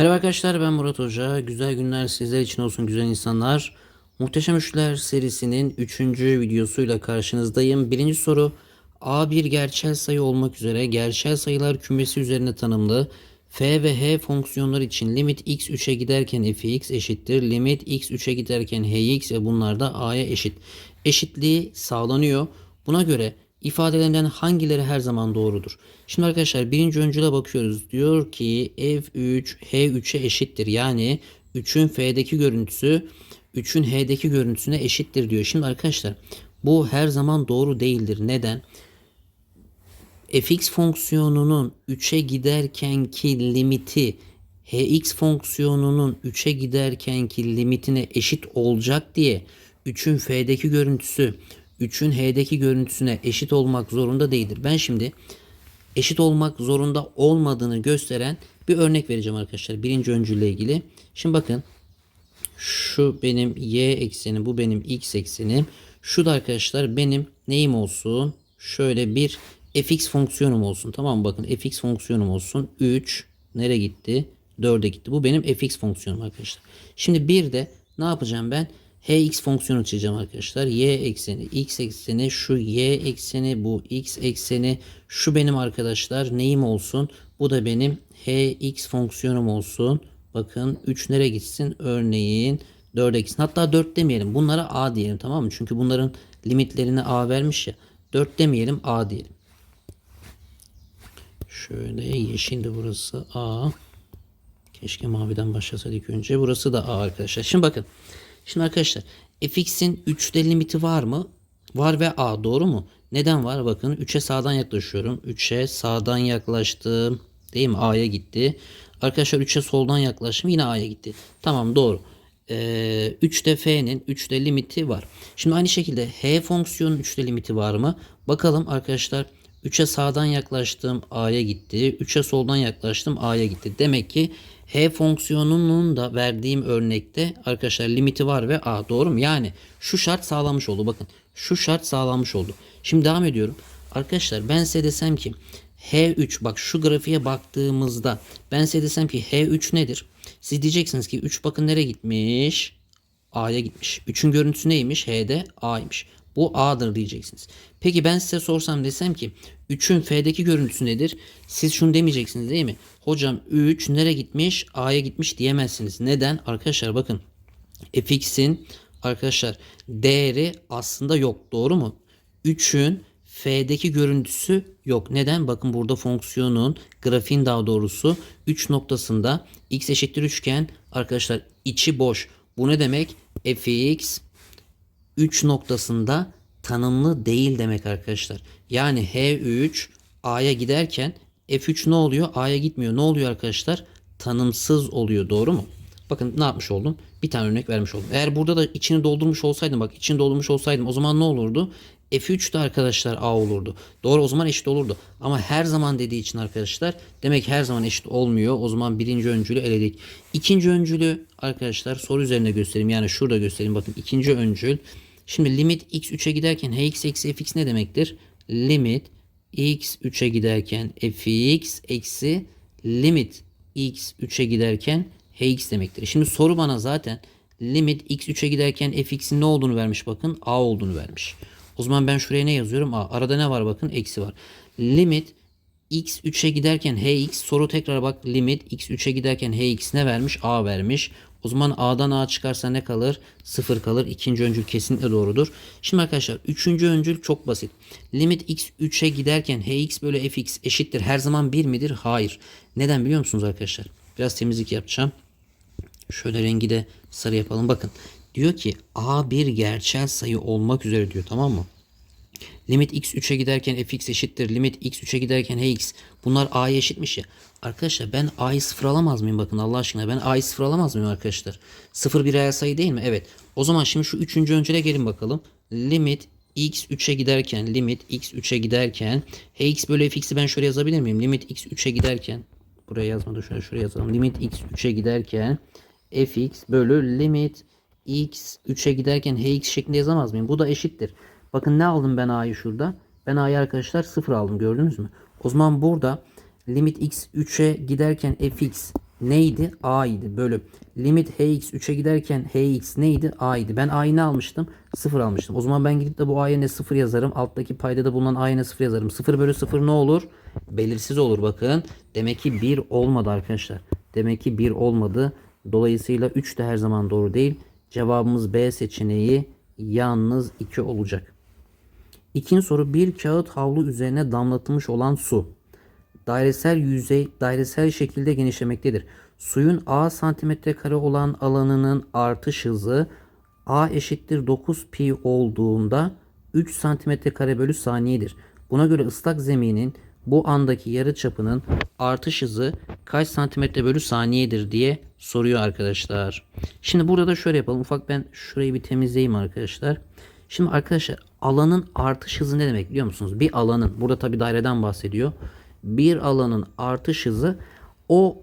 Merhaba arkadaşlar ben Murat Hoca. Güzel günler sizler için olsun güzel insanlar. Muhteşem Üçler serisinin 3. videosuyla karşınızdayım. Birinci soru A1 gerçel sayı olmak üzere gerçel sayılar kümesi üzerine tanımlı f ve h fonksiyonlar için limit x 3'e giderken fx eşittir. Limit x 3'e giderken hx ve bunlar da a'ya eşit. Eşitliği sağlanıyor. Buna göre ifadelerinden hangileri her zaman doğrudur? Şimdi arkadaşlar birinci öncüle bakıyoruz. Diyor ki f3 h3'e eşittir. Yani 3'ün f'deki görüntüsü 3'ün h'deki görüntüsüne eşittir diyor. Şimdi arkadaşlar bu her zaman doğru değildir. Neden? fx fonksiyonunun 3'e giderkenki limiti hx fonksiyonunun 3'e giderkenki limitine eşit olacak diye 3'ün f'deki görüntüsü 3'ün h'deki görüntüsüne eşit olmak zorunda değildir. Ben şimdi eşit olmak zorunda olmadığını gösteren bir örnek vereceğim arkadaşlar. Birinci öncülle ilgili. Şimdi bakın şu benim y ekseni bu benim x eksenim. Şu da arkadaşlar benim neyim olsun? Şöyle bir fx fonksiyonum olsun. Tamam mı? Bakın fx fonksiyonum olsun. 3 nereye gitti? 4'e gitti. Bu benim fx fonksiyonum arkadaşlar. Şimdi bir de ne yapacağım ben? Hx fonksiyonu çizeceğim arkadaşlar. y ekseni, x ekseni, şu y ekseni, bu x ekseni, şu benim arkadaşlar neyim olsun? Bu da benim hx fonksiyonum olsun. Bakın 3 nereye gitsin? Örneğin 4'e gitsin. Hatta 4 demeyelim. Bunlara a diyelim tamam mı? Çünkü bunların limitlerini a vermiş ya. 4 demeyelim a diyelim. Şöyle yeşildi burası A. Keşke maviden başlasaydık önce. Burası da A arkadaşlar. Şimdi bakın. Şimdi arkadaşlar fx'in 3'te limiti var mı? Var ve A doğru mu? Neden var? Bakın 3'e sağdan yaklaşıyorum. 3'e sağdan yaklaştım. Değil mi? A'ya gitti. Arkadaşlar 3'e soldan yaklaştım. Yine A'ya gitti. Tamam doğru. Ee, 3'te f'nin 3'te limiti var. Şimdi aynı şekilde h fonksiyonun 3'te limiti var mı? Bakalım arkadaşlar 3'e sağdan yaklaştım A'ya gitti. 3'e soldan yaklaştım A'ya gitti. Demek ki H fonksiyonunun da verdiğim örnekte arkadaşlar limiti var ve A doğru mu? Yani şu şart sağlanmış oldu. Bakın şu şart sağlanmış oldu. Şimdi devam ediyorum. Arkadaşlar ben size desem ki H3 bak şu grafiğe baktığımızda ben size desem ki H3 nedir? Siz diyeceksiniz ki 3 bakın nereye gitmiş? A'ya gitmiş. 3'ün görüntüsü neymiş? H'de A'ymış. Bu A'dır diyeceksiniz. Peki ben size sorsam desem ki 3'ün F'deki görüntüsü nedir? Siz şunu demeyeceksiniz değil mi? Hocam 3 nereye gitmiş? A'ya gitmiş diyemezsiniz. Neden? Arkadaşlar bakın fx'in arkadaşlar değeri aslında yok. Doğru mu? 3'ün F'deki görüntüsü yok. Neden? Bakın burada fonksiyonun grafiğin daha doğrusu 3 noktasında x eşittir üçgen arkadaşlar içi boş. Bu ne demek? fx 3 noktasında tanımlı değil demek arkadaşlar. Yani H3 A'ya giderken F3 ne oluyor? A'ya gitmiyor. Ne oluyor arkadaşlar? Tanımsız oluyor. Doğru mu? Bakın ne yapmış oldum? Bir tane örnek vermiş oldum. Eğer burada da içini doldurmuş olsaydım bak içini doldurmuş olsaydım o zaman ne olurdu? F3 de arkadaşlar A olurdu. Doğru o zaman eşit olurdu. Ama her zaman dediği için arkadaşlar demek her zaman eşit olmuyor. O zaman birinci öncülü eledik. İkinci öncülü arkadaşlar soru üzerinde göstereyim. Yani şurada göstereyim. Bakın ikinci öncül. Şimdi limit x 3'e giderken hx eksi fx ne demektir? Limit x 3'e giderken fx eksi limit x 3'e giderken hx demektir. Şimdi soru bana zaten limit x 3'e giderken fx'in ne olduğunu vermiş bakın. a olduğunu vermiş. O zaman ben şuraya ne yazıyorum? A. Arada ne var bakın? Eksi var. Limit x 3'e giderken hx soru tekrar bak limit x 3'e giderken hx ne vermiş? a vermiş. O zaman a'dan a çıkarsa ne kalır? 0 kalır. İkinci öncül kesinlikle doğrudur. Şimdi arkadaşlar üçüncü öncül çok basit. Limit x 3'e giderken hx bölü fx eşittir. Her zaman 1 midir? Hayır. Neden biliyor musunuz arkadaşlar? Biraz temizlik yapacağım. Şöyle rengi de sarı yapalım. Bakın diyor ki a bir gerçel sayı olmak üzere diyor tamam mı? Limit x 3'e giderken fx eşittir. Limit x 3'e giderken hx. Bunlar a'ya eşitmiş ya. Arkadaşlar ben a'yı sıfır alamaz mıyım? Bakın Allah aşkına ben a'yı sıfır alamaz mıyım arkadaşlar? Sıfır bir reel sayı değil mi? Evet. O zaman şimdi şu üçüncü öncele gelin bakalım. Limit x 3'e giderken limit x 3'e giderken hx bölü fx'i ben şöyle yazabilir miyim? Limit x 3'e giderken buraya yazmadı şöyle şuraya yazalım. Limit x 3'e giderken fx bölü limit x 3'e giderken hx şeklinde yazamaz mıyım? Bu da eşittir. Bakın ne aldım ben a'yı şurada? Ben a'yı arkadaşlar 0 aldım gördünüz mü? O zaman burada limit x 3'e giderken fx neydi? A idi. Bölü. Limit hx 3'e giderken hx neydi? A idi. Ben a'yı ne almıştım? 0 almıştım. O zaman ben gidip de bu a'ya ne 0 yazarım. Alttaki paydada bulunan a'ya ne 0 yazarım. 0 bölü 0 ne olur? Belirsiz olur bakın. Demek ki 1 olmadı arkadaşlar. Demek ki 1 olmadı. Dolayısıyla 3 de her zaman doğru değil. Cevabımız B seçeneği yalnız 2 olacak. İkinci soru bir kağıt havlu üzerine damlatılmış olan su dairesel yüzey dairesel şekilde genişlemektedir. Suyun A santimetre kare olan alanının artış hızı A eşittir 9 pi olduğunda 3 santimetre kare bölü saniyedir. Buna göre ıslak zeminin bu andaki yarı çapının artış hızı kaç santimetre bölü saniyedir diye soruyor arkadaşlar. Şimdi burada da şöyle yapalım. Ufak ben şurayı bir temizleyeyim arkadaşlar. Şimdi arkadaşlar alanın artış hızı ne demek biliyor musunuz? Bir alanın burada tabi daireden bahsediyor. Bir alanın artış hızı o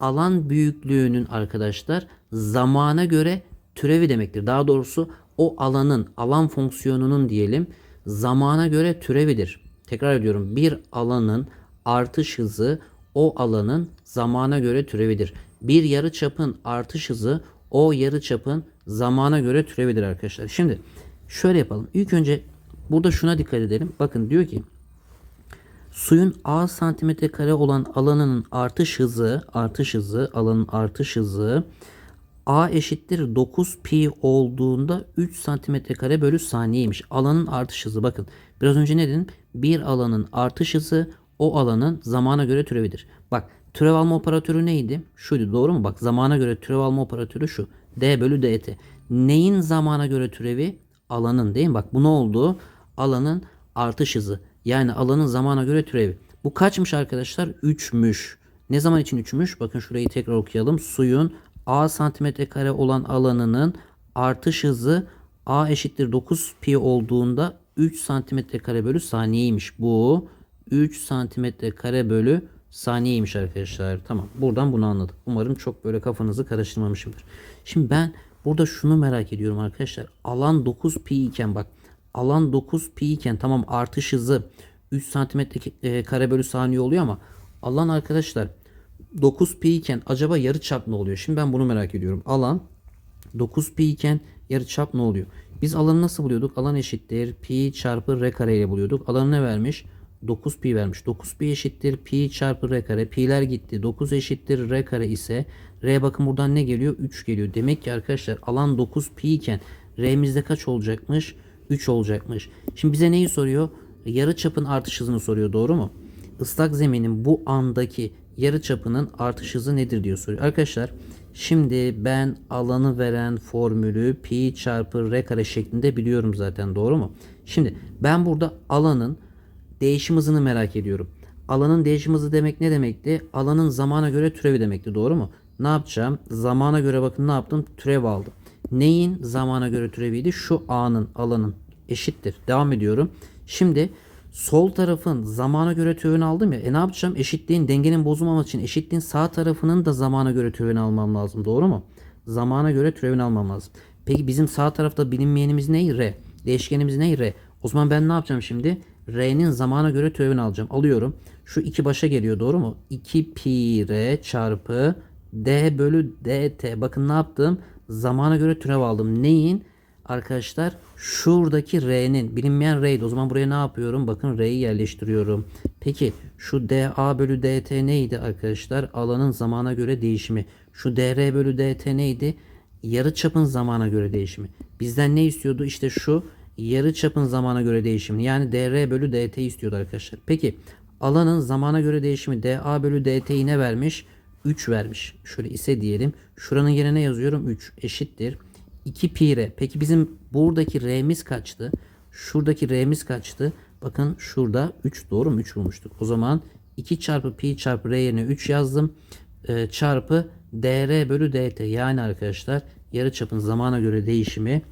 alan büyüklüğünün arkadaşlar zamana göre türevi demektir. Daha doğrusu o alanın alan fonksiyonunun diyelim zamana göre türevidir. Tekrar ediyorum bir alanın artış hızı o alanın zamana göre türevidir. Bir yarı çapın artış hızı o yarı çapın zamana göre türevidir arkadaşlar. Şimdi şöyle yapalım. İlk önce burada şuna dikkat edelim. Bakın diyor ki suyun A santimetre kare olan alanının artış hızı, artış hızı, alanın artış hızı A eşittir 9 pi olduğunda 3 santimetre kare bölü saniyeymiş. Alanın artış hızı bakın. Biraz önce ne dedim? Bir alanın artış hızı o alanın zamana göre türevidir. Bak türev alma operatörü neydi? Şuydu doğru mu? Bak zamana göre türev alma operatörü şu. D bölü dt. Neyin zamana göre türevi? Alanın değil mi? Bak bu ne oldu? Alanın artış hızı. Yani alanın zamana göre türevi. Bu kaçmış arkadaşlar? 3'müş. Ne zaman için 3'müş? Bakın şurayı tekrar okuyalım. Suyun A santimetre kare olan alanının artış hızı A eşittir 9 pi olduğunda 3 santimetre kare bölü saniyeymiş. Bu 3 santimetre kare bölü saniyeymiş arkadaşlar. Tamam. Buradan bunu anladık. Umarım çok böyle kafanızı karıştırmamışımdır. Şimdi ben burada şunu merak ediyorum arkadaşlar. Alan 9 pi iken bak alan 9 pi iken tamam artış hızı 3 santimetre e, kare bölü saniye oluyor ama alan arkadaşlar 9 pi iken acaba yarı çap ne oluyor? Şimdi ben bunu merak ediyorum. Alan 9 pi iken yarı çap ne oluyor? Biz alanı nasıl buluyorduk? Alan eşittir pi çarpı r kare ile buluyorduk. Alanı ne vermiş? 9 pi vermiş. 9 pi eşittir pi çarpı r kare. Pi'ler gitti. 9 eşittir r kare ise r bakın buradan ne geliyor? 3 geliyor. Demek ki arkadaşlar alan 9 pi iken r'mizde kaç olacakmış? 3 olacakmış. Şimdi bize neyi soruyor? Yarı çapın artış hızını soruyor. Doğru mu? Islak zeminin bu andaki yarı çapının artış hızı nedir diyor soruyor. Arkadaşlar şimdi ben alanı veren formülü pi çarpı r kare şeklinde biliyorum zaten doğru mu? Şimdi ben burada alanın değişim hızını merak ediyorum. Alanın değişim hızı demek ne demekti? Alanın zamana göre türevi demekti doğru mu? Ne yapacağım? Zamana göre bakın ne yaptım? Türev aldım. Neyin zamana göre türeviydi? Şu a'nın alanın eşittir. Devam ediyorum. Şimdi sol tarafın zamana göre türevini aldım ya. E ne yapacağım? Eşitliğin dengenin bozulmaması için eşitliğin sağ tarafının da zamana göre türevini almam lazım. Doğru mu? Zamana göre türevini almam lazım. Peki bizim sağ tarafta bilinmeyenimiz ne? R. Değişkenimiz ne? R. O zaman ben ne yapacağım şimdi? R'nin zamana göre türevini alacağım. Alıyorum. Şu iki başa geliyor doğru mu? 2 pi r çarpı d bölü dt. Bakın ne yaptım? Zamana göre türev aldım. Neyin? Arkadaşlar şuradaki R'nin bilinmeyen R'ydi. O zaman buraya ne yapıyorum? Bakın R'yi yerleştiriyorum. Peki şu dA bölü dt neydi arkadaşlar? Alanın zamana göre değişimi. Şu dr bölü dt neydi? Yarı çapın zamana göre değişimi. Bizden ne istiyordu? İşte şu yarı çapın zamana göre değişimi. Yani dr bölü dt istiyordu arkadaşlar. Peki alanın zamana göre değişimi dA bölü dt'yi ne vermiş? 3 vermiş. Şöyle ise diyelim. Şuranın yerine yazıyorum 3 eşittir. 2 pi r. Peki bizim buradaki r'miz kaçtı? Şuradaki r'miz kaçtı? Bakın şurada 3 doğru mu? 3 bulmuştuk. O zaman 2 çarpı pi çarpı r yerine 3 yazdım. Ee, çarpı dr bölü dt. Yani arkadaşlar yarıçapın zamana göre değişimi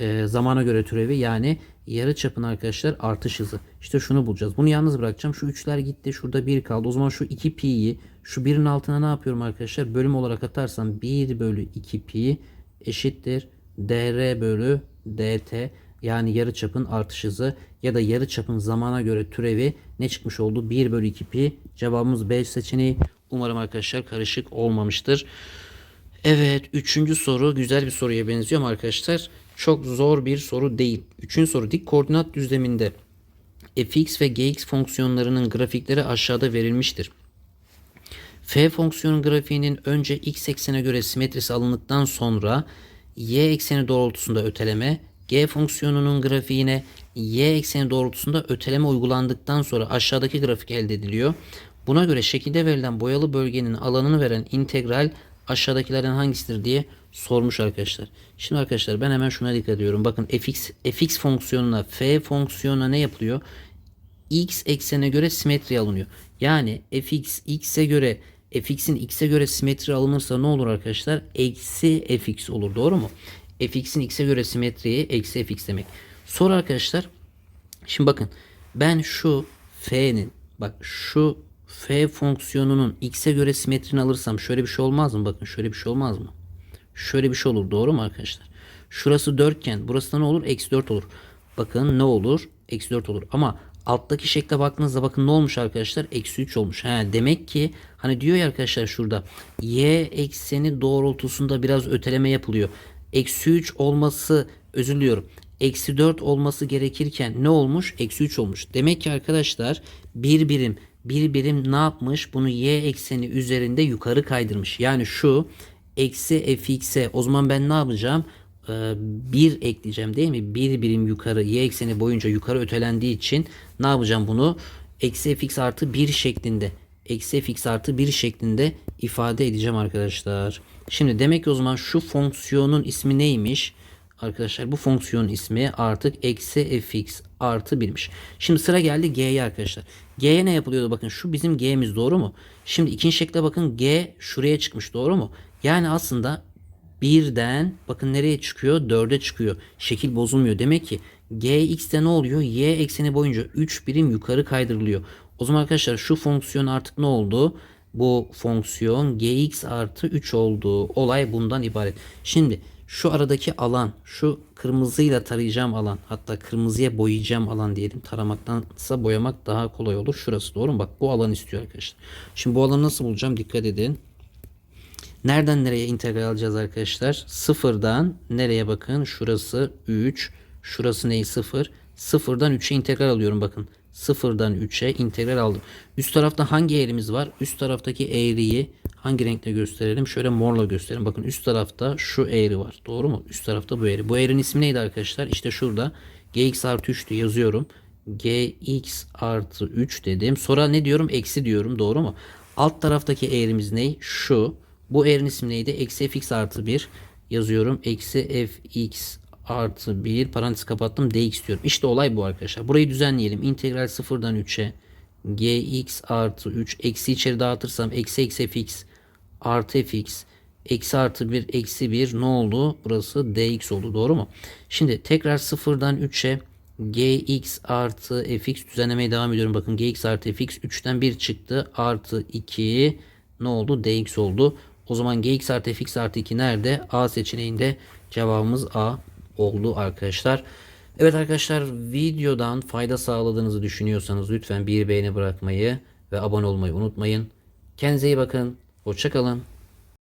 e, zamana göre türevi yani yarıçapın arkadaşlar artış hızı. İşte şunu bulacağız. Bunu yalnız bırakacağım. Şu 3'ler gitti. Şurada 1 kaldı. O zaman şu 2 pi'yi şu 1'in altına ne yapıyorum arkadaşlar? Bölüm olarak atarsam 1 bölü 2 pi eşittir dr bölü dt yani yarıçapın artış hızı ya da yarıçapın zamana göre türevi ne çıkmış oldu? 1 bölü 2 pi cevabımız B seçeneği Umarım arkadaşlar karışık olmamıştır. Evet, üçüncü soru güzel bir soruya benziyor ama arkadaşlar çok zor bir soru değil. Üçüncü soru dik koordinat düzleminde fx ve gx fonksiyonlarının grafikleri aşağıda verilmiştir. F fonksiyonun grafiğinin önce x eksene göre simetrisi alındıktan sonra y ekseni doğrultusunda öteleme, g fonksiyonunun grafiğine y ekseni doğrultusunda öteleme uygulandıktan sonra aşağıdaki grafik elde ediliyor. Buna göre şekilde verilen boyalı bölgenin alanını veren integral aşağıdakilerden hangisidir diye sormuş arkadaşlar. Şimdi arkadaşlar ben hemen şuna dikkat ediyorum. Bakın fx, fx fonksiyonuna f fonksiyonuna ne yapılıyor? x eksene göre simetri alınıyor. Yani fx x'e göre fx'in x'e göre simetri alınırsa ne olur arkadaşlar? Eksi fx olur doğru mu? fx'in x'e göre simetriyi eksi fx demek. Sonra arkadaşlar şimdi bakın ben şu f'nin bak şu f fonksiyonunun x'e göre simetrini alırsam şöyle bir şey olmaz mı? Bakın şöyle bir şey olmaz mı? Şöyle bir şey olur doğru mu arkadaşlar? Şurası 4'ken burası da ne olur? Eksi 4 olur. Bakın ne olur? Eksi 4 olur. Ama alttaki şekle baktığınızda bakın ne olmuş arkadaşlar? Eksi 3 olmuş. He, demek ki hani diyor ya arkadaşlar şurada y ekseni doğrultusunda biraz öteleme yapılıyor. Eksi 3 olması özür diliyorum. Eksi 4 olması gerekirken ne olmuş? Eksi 3 olmuş. Demek ki arkadaşlar bir birim bir birim ne yapmış? Bunu y ekseni üzerinde yukarı kaydırmış. Yani şu eksi fx'e o zaman ben ne yapacağım? Ee, 1 ekleyeceğim değil mi? Bir birim yukarı y ekseni boyunca yukarı ötelendiği için ne yapacağım bunu? Eksi fx artı 1 şeklinde eksi fx artı 1 şeklinde ifade edeceğim arkadaşlar. Şimdi demek ki o zaman şu fonksiyonun ismi neymiş? Arkadaşlar bu fonksiyonun ismi artık eksi fx artı 1'miş. Şimdi sıra geldi g'ye arkadaşlar. G'ye ne yapılıyordu? Bakın şu bizim g'miz doğru mu? Şimdi ikinci şekle bakın g şuraya çıkmış doğru mu? Yani aslında birden bakın nereye çıkıyor? 4'e çıkıyor. Şekil bozulmuyor. Demek ki gx'te ne oluyor? y ekseni boyunca 3 birim yukarı kaydırılıyor. O zaman arkadaşlar şu fonksiyon artık ne oldu? Bu fonksiyon gx artı 3 oldu. Olay bundan ibaret. Şimdi şu aradaki alan, şu kırmızıyla tarayacağım alan, hatta kırmızıya boyayacağım alan diyelim. Taramaktansa boyamak daha kolay olur. Şurası doğru mu? Bak bu alan istiyor arkadaşlar. Şimdi bu alanı nasıl bulacağım? Dikkat edin. Nereden nereye integral alacağız arkadaşlar? Sıfırdan nereye bakın? Şurası 3. Şurası ne? 0. Sıfırdan 3'e integral alıyorum bakın. Sıfırdan 3'e integral aldım. Üst tarafta hangi eğrimiz var? Üst taraftaki eğriyi hangi renkle gösterelim? Şöyle morla gösterelim. Bakın üst tarafta şu eğri var. Doğru mu? Üst tarafta bu eğri. Bu eğrinin ismi neydi arkadaşlar? İşte şurada. gx artı 3 diye yazıyorum. gx artı 3 dedim. Sonra ne diyorum? Eksi diyorum. Doğru mu? Alt taraftaki eğrimiz ne? Şu. Bu eğrinin ismi neydi? Eksi fx artı 1 yazıyorum. Eksi fx artı 1 parantez kapattım dx diyorum. İşte olay bu arkadaşlar. Burayı düzenleyelim. İntegral sıfırdan 3'e gx artı 3 eksi içeri dağıtırsam eksi eksi fx artı fx eksi artı 1 eksi 1 ne oldu? Burası dx oldu. Doğru mu? Şimdi tekrar sıfırdan 3'e gx artı fx düzenlemeye devam ediyorum. Bakın gx artı fx 3'ten 1 çıktı. Artı 2 ne oldu? dx oldu. O zaman gx artı fx artı 2 nerede? A seçeneğinde cevabımız A oldu arkadaşlar. Evet arkadaşlar videodan fayda sağladığınızı düşünüyorsanız lütfen bir beğeni bırakmayı ve abone olmayı unutmayın. Kendinize iyi bakın. Hoşçakalın.